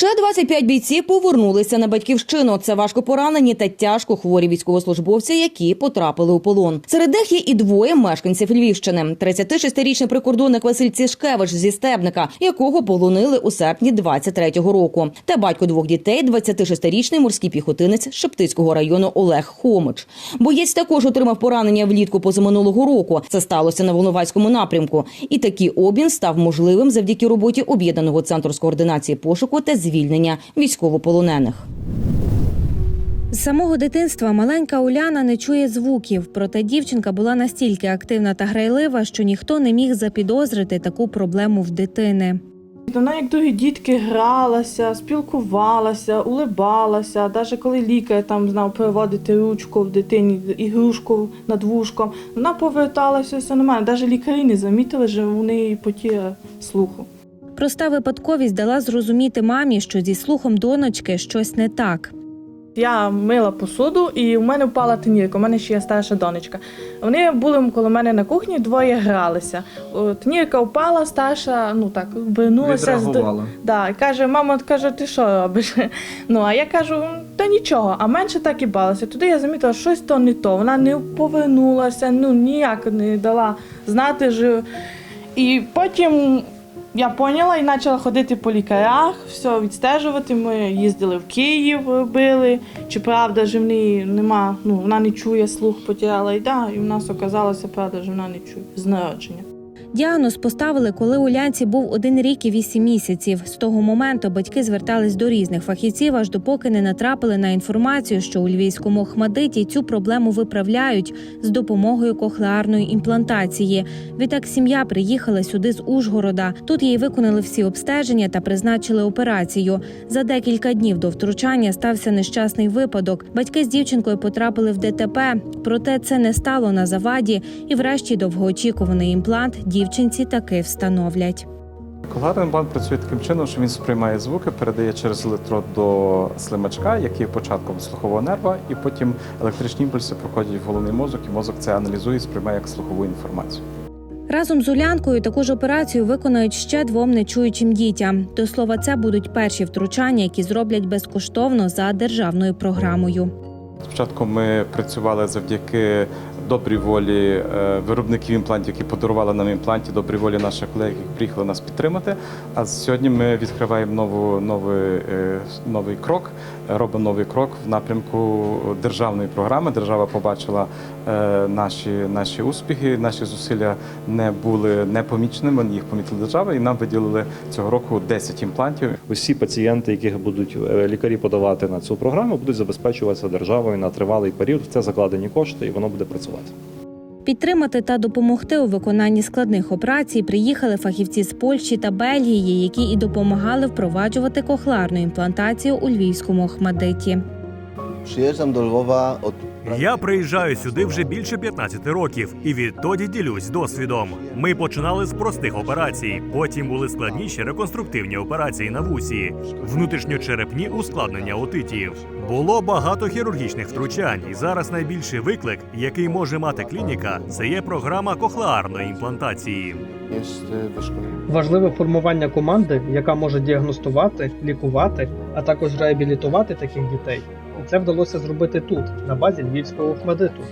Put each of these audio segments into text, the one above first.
Ще 25 бійців повернулися на батьківщину. Це важко поранені та тяжко хворі військовослужбовці, які потрапили у полон. Серед них є і двоє мешканців Львівщини. 36-річний прикордонник Василь Цішкевич зі Стебника, якого полонили у серпні 23-го року. Та батько двох дітей, 26-річний морський піхотинець Шептицького району Олег Хомич. Боєць також отримав поранення влітку позаминулого року. Це сталося на Волноваському напрямку. І такий обмін став можливим завдяки роботі об'єднаного центру з координації пошуку та звільнення військовополонених. З самого дитинства маленька Уляна не чує звуків, проте дівчинка була настільки активна та грайлива, що ніхто не міг запідозрити таку проблему в дитини. Вона, як другі дітки, гралася, спілкувалася, улибалася. Навіть коли лікар там знав переводити ручку в дитині, ігрушку над вушком, вона поверталася все нормально. Навіть лікарі не замітили, що у неї потіра слуху. Проста випадковість дала зрозуміти мамі, що зі слухом донечки щось не так. Я мила посуду, і у мене впала тенірка. У мене ще є старша донечка. Вони були коло мене на кухні, двоє гралися. О, Тенірка впала, старша, ну так, обернулася. з Да, і каже, мама каже, ти що робиш? Ну, а я кажу, та нічого, а менше так і балася. Туди я замітила, що щось то не то. Вона не повернулася, ну ніяк не дала знати. Що... І потім я поняла і почала ходити по лікарях, все відстежувати. Ми їздили в Київ, робили. Чи правда, ж в неї нема, ну вона не чує, слух потеряла. І да, і в нас оказалося, правда, що вона не чує з народження. Діагноз поставили, коли Улянці був один рік і вісім місяців. З того моменту батьки звертались до різних фахівців, аж допоки не натрапили на інформацію, що у львівському Охмадиті цю проблему виправляють з допомогою кохлеарної імплантації. Відтак сім'я приїхала сюди з Ужгорода. Тут їй виконали всі обстеження та призначили операцію. За декілька днів до втручання стався нещасний випадок. Батьки з дівчинкою потрапили в ДТП, проте це не стало на заваді, і врешті довгоочікуваний імплант дівчинці таки встановлять. Когларний імплант працює таким чином, що він сприймає звуки, передає через електрод до слимачка, який початком слухового нерва, і потім електричні імпульси проходять в головний мозок, і мозок це аналізує і сприймає як слухову інформацію. Разом з Улянкою таку ж операцію виконають ще двом нечуючим дітям. До слова, це будуть перші втручання, які зроблять безкоштовно за державною програмою. Спочатку ми працювали завдяки добрій волі е, виробників імплантів, які подарували нам імпланти, добрій волі наших колег, які приїхали нас підтримати. А сьогодні ми відкриваємо нову, новий, е, новий крок, робимо новий крок в напрямку державної програми. Держава побачила е, наші, наші успіхи, наші зусилля не були непоміченими, їх помітила держава, і нам виділили цього року 10 імплантів. Усі пацієнти, яких будуть е, лікарі подавати на цю програму, будуть забезпечуватися державою на тривалий період. В це закладені кошти, і воно буде працювати. Підтримати та допомогти у виконанні складних операцій приїхали фахівці з Польщі та Бельгії, які і допомагали впроваджувати кохларну імплантацію у львівському Охмадиті. Przyjeżdżam do Lwowa od Я приїжджаю сюди вже більше 15 років і відтоді ділюсь досвідом. Ми починали з простих операцій, потім були складніші реконструктивні операції на вусі, внутрішньочерепні ускладнення отитів. Було багато хірургічних втручань, і зараз найбільший виклик, який може мати клініка, це є програма кохлеарної імплантації. wyszkolenie. Важливе формування команди, яка може діагностувати, лікувати, а також реабілітувати таких дітей. І це вдалося зробити тут, на базі львівського охмадиту.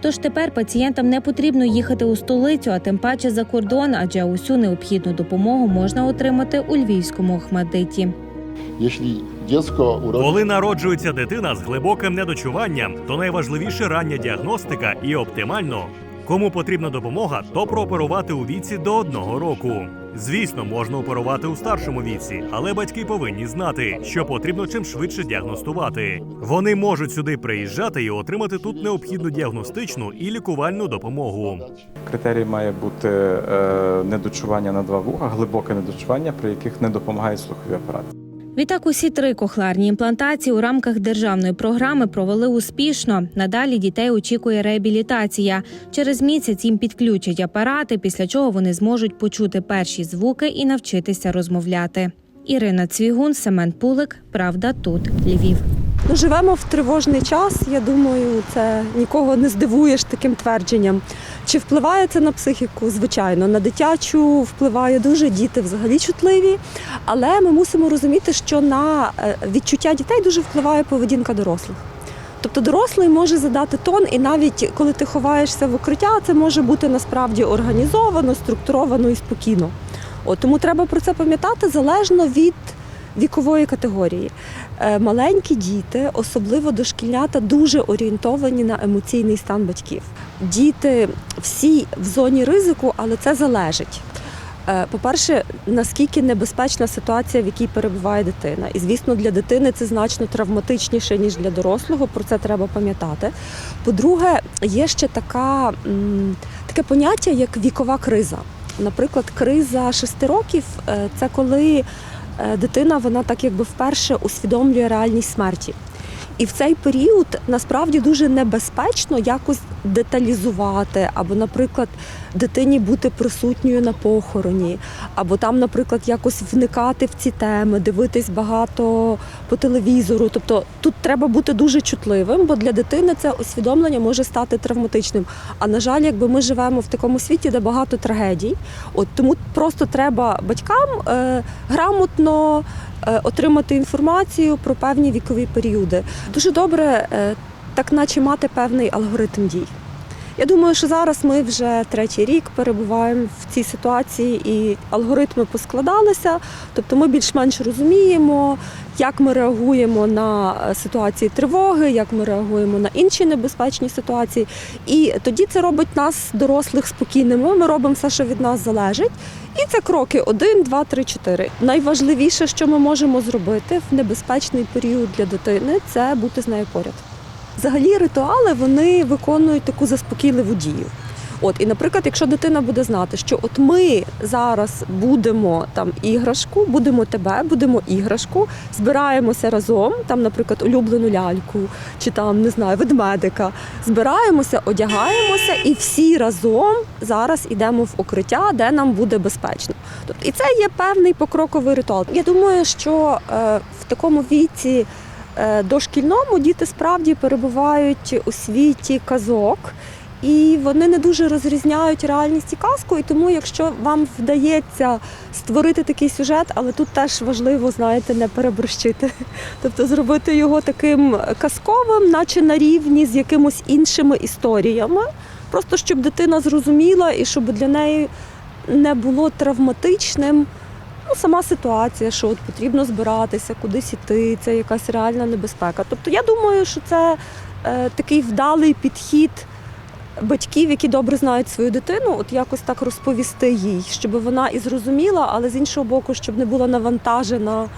Тож тепер пацієнтам не потрібно їхати у столицю, а тим паче за кордон, адже усю необхідну допомогу можна отримати у львівському Охмадиті. Коли народжується дитина з глибоким недочуванням, то найважливіше рання діагностика і оптимально. Кому потрібна допомога, то прооперувати у віці до одного року. Звісно, можна оперувати у старшому віці, але батьки повинні знати, що потрібно чим швидше діагностувати. Вони можуть сюди приїжджати і отримати тут необхідну діагностичну і лікувальну допомогу. Критерій має бути е, недочування на два вуха, глибоке недочування, при яких не допомагають слухові апарати. Відтак усі три кохлеарні імплантації у рамках державної програми провели успішно. Надалі дітей очікує реабілітація. Через місяць їм підключать апарати, після чого вони зможуть почути перші звуки і навчитися розмовляти. Ірина Цвігун, Семен Пулик. Правда, тут Львів. Ну, живемо в тривожний час. Я думаю, це нікого не здивуєш таким твердженням. Чи впливає це на психіку? Звичайно, на дитячу впливає дуже діти взагалі чутливі. Але ми мусимо розуміти, що на е, відчуття дітей дуже впливає поведінка дорослих. Тобто дорослий може задати тон, і навіть коли ти ховаєшся в укриття, це може бути насправді організовано, структуровано і спокійно. От, тому треба про це пам'ятати залежно від вікової категорії. Е, Маленькі діти, особливо дошкільнята, дуже орієнтовані на емоційний стан батьків. Діти всі в зоні ризику, але це залежить. Е, По-перше, наскільки небезпечна ситуація, в якій перебуває дитина. І звісно, для дитини це значно травматичніше, ніж для дорослого. Про це треба пам'ятати. По-друге, є ще така, таке поняття, як вікова криза. Наприклад, криза 6 років е, це коли дитина вона так якби вперше усвідомлює реальність смерті. І в цей період насправді дуже небезпечно якось деталізувати, або, наприклад, дитині бути присутньою на похороні, або там, наприклад, якось вникати в ці теми, дивитись багато по телевізору. Тобто тут треба бути дуже чутливим, бо для дитини це усвідомлення може стати травматичним. А на жаль, якби ми живемо в такому світі, де багато трагедій, от тому просто треба батькам е, грамотно отримати інформацію про певні вікові періоди. Дуже добре, е, так наче мати певний алгоритм дій. Я думаю, що зараз ми вже третій рік перебуваємо в цій ситуації, і алгоритми поскладалися. Тобто ми більш-менш розуміємо, як ми реагуємо на е, ситуації тривоги, як ми реагуємо на інші небезпечні ситуації. І тоді це робить нас, дорослих, спокійними. Ми робимо все, що від нас залежить. І це кроки 1, 2, 3, 4. Найважливіше, що ми можемо зробити в небезпечний період для дитини, це бути з нею поряд. Взагалі ритуали вони виконують таку заспокійливу дію. От, і, наприклад, якщо дитина буде знати, що от ми зараз будемо там іграшку, будемо тебе, будемо іграшку, збираємося разом, там, наприклад, улюблену ляльку чи там не знаю, ведмедика, збираємося, одягаємося і всі разом зараз йдемо в укриття, де нам буде безпечно. Тобто, і це є певний покроковий ритуал. Я думаю, що е, в такому віці. Е, Дошкільному діти справді перебувають у світі казок, і вони не дуже розрізняють реальність і казку. І тому, якщо вам вдається створити такий сюжет, але тут теж важливо, знаєте, не переборщити. Тобто зробити його таким казковим, наче на рівні з якимось іншими історіями, просто щоб дитина зрозуміла і щоб для неї не було травматичним. Ну, сама ситуація, що от потрібно збиратися, кудись іти, це якась реальна небезпека. Тобто я думаю, що це е, такий вдалий підхід батьків, які добре знають свою дитину, от якось так розповісти їй, щоб вона і зрозуміла, але з іншого боку, щоб не була навантажена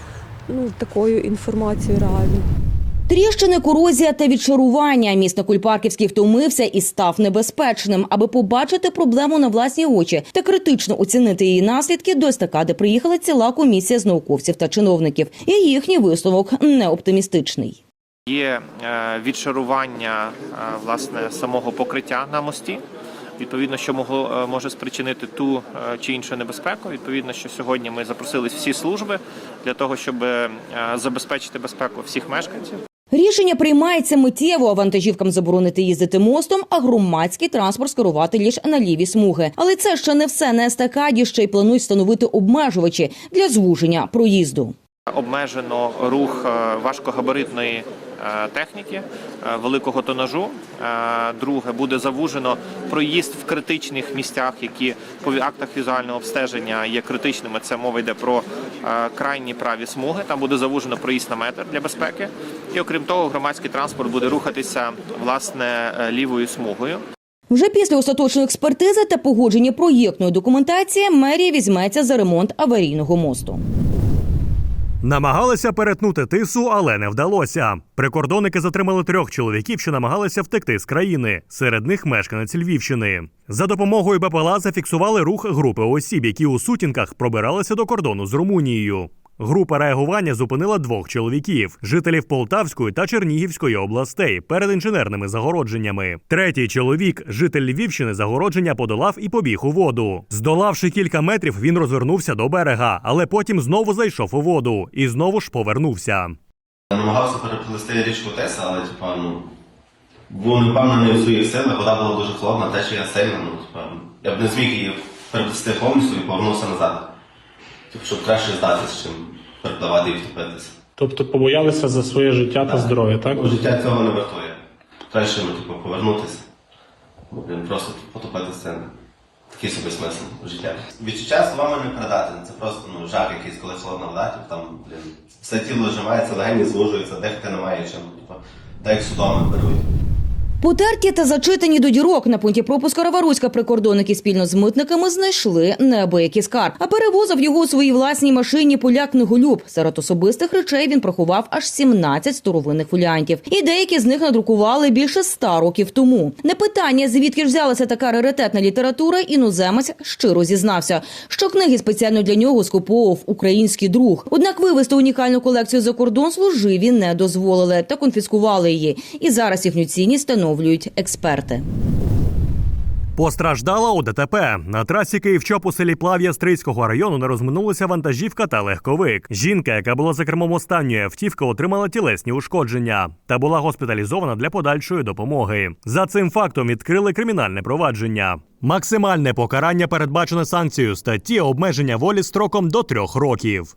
ну, такою інформацією реальною. Тріщини, корозія та відшарування. Місто Кульпарківський втомився і став небезпечним. Аби побачити проблему на власні очі та критично оцінити її наслідки, до естакади приїхала ціла комісія з науковців та чиновників. І їхній висновок не оптимістичний. Є е, відшарування е, власне самого покриття на мості. Відповідно, що могло е, може спричинити ту чи іншу небезпеку. Відповідно, що сьогодні ми запросили всі служби для того, щоб забезпечити безпеку всіх мешканців. Рішення приймається миттєво. Вантажівкам заборонити їздити мостом, а громадський транспорт скерувати лише на ліві смуги. Але це ще не все на естакаді. Ще й планують встановити обмежувачі для звуження проїзду. Обмежено рух е, важкогабаритної е, техніки е, великого тонажу. Друге буде завужено проїзд в критичних місцях, які по актах візуального обстеження є критичними. Це мова йде про крайні праві смуги. Там буде завужено проїзд на метр для безпеки. І окрім того, громадський транспорт буде рухатися власне лівою смугою. Вже після остаточної експертизи та погодження проєктної документації мерія візьметься за ремонт аварійного мосту. Намагалися перетнути тису, але не вдалося. Прикордонники затримали трьох чоловіків, що намагалися втекти з країни. Серед них мешканець Львівщини. За допомогою БПЛА зафіксували рух групи осіб, які у сутінках пробиралися до кордону з Румунією. Група реагування зупинила двох чоловіків, жителів Полтавської та Чернігівської областей, перед інженерними загородженнями. Третій чоловік, житель Львівщини, загородження подолав і побіг у воду. Здолавши кілька метрів, він розвернувся до берега, але потім знову зайшов у воду і знову ж повернувся. Я Намагався переплисти річку Теса, але типа, ну, був не впевнений у своїх силах, вода була дуже холодна, течія сильна, ну, типа, я б не зміг її переплисти повністю і повернувся назад. Типу, щоб краще здатися, чим перепливати і втопитися. Тобто побоялися за своє життя та здоров'я, так? Бо життя цього не вартує. Краще, ну, типу, повернутися. Бо, блін, просто потопитися такий собі смисл життя. Відчуття словами не передати. Це просто ну, жах якийсь, коли холодна вода, типу, там, блін, все тіло зжимається, легені звужуються, дихати немає чим. Типу, так як судоми беруть. Потерті та зачитані до дірок на пункті пропуску Раваруська прикордонники спільно з митниками знайшли неабиякий скарб. А перевозив його у своїй власній машині поляк Книголюб. Серед особистих речей він проховав аж 17 старовинних фоліантів. І деякі з них надрукували більше ста років тому. Не питання, звідки ж взялася така раритетна література, іноземець щиро зізнався, що книги спеціально для нього скуповував український друг. Однак вивезти унікальну колекцію за кордон служиві не дозволили та конфіскували її. І зараз їхню цінність встановлюють експерти. Постраждала у ДТП. На трасі Київ-Чоп у селі Плав'я Стрийського району не розминулися вантажівка та легковик. Жінка, яка була за кермом останньої автівки, отримала тілесні ушкодження та була госпіталізована для подальшої допомоги. За цим фактом відкрили кримінальне провадження. Максимальне покарання передбачене санкцією статті обмеження волі строком до трьох років.